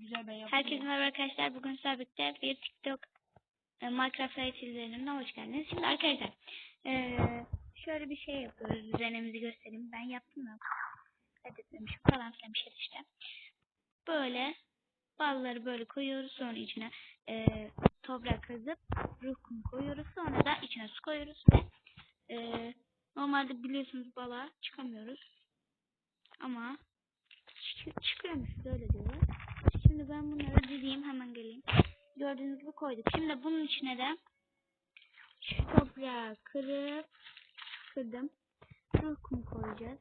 Güzel ben yaptım. Herkese merhaba arkadaşlar. Bugün sizlerle birlikte bir TikTok e, Minecraft eğitimlerine hoş geldiniz. Şimdi arkadaşlar e, şöyle bir şey yapıyoruz. Düzenimizi göstereyim. Ben yaptım da kaydetmemişim falan filan bir şey işte. Böyle balları böyle koyuyoruz. Sonra içine e, toprak kazıp ruh kumu koyuyoruz. Sonra da içine su koyuyoruz ve e, normalde biliyorsunuz balığa çıkamıyoruz. Ama çık- çıkıyormuş öyle diyorlar. Şimdi ben bunları dizeyim hemen geleyim. Gördüğünüz gibi koyduk. Şimdi bunun içine de şu toprağı kırıp kırdım. Ruh kumu koyacağız.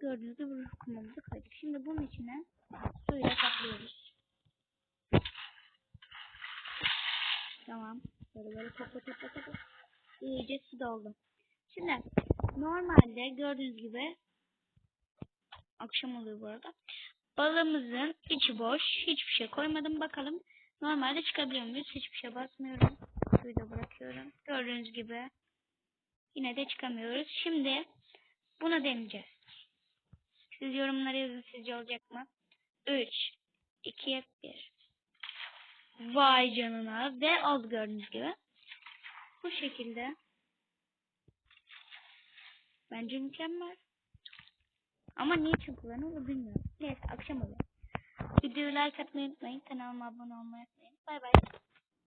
Gördüğünüz gibi ruh kumumuzu koyduk. Şimdi bunun içine suyla kaplıyoruz. Tamam. Böyle böyle topla topla topla. İyice su doldu. Şimdi normalde gördüğünüz gibi akşam oluyor bu arada. Balığımızın içi boş. Hiçbir şey koymadım. Bakalım normalde çıkabiliyor muyuz? Hiçbir şey basmıyorum. Suyu da bırakıyorum. Gördüğünüz gibi yine de çıkamıyoruz. Şimdi bunu deneyeceğiz. Siz yorumlara yazın sizce olacak mı? 3 2 1 Vay canına ve oldu gördüğünüz gibi. Bu şekilde. Bence mükemmel. Ama niye çabuklarını bilmiyorum. Neyse like atmayı unutmayın. Kanalıma abone olmayı unutmayın. Bay bay.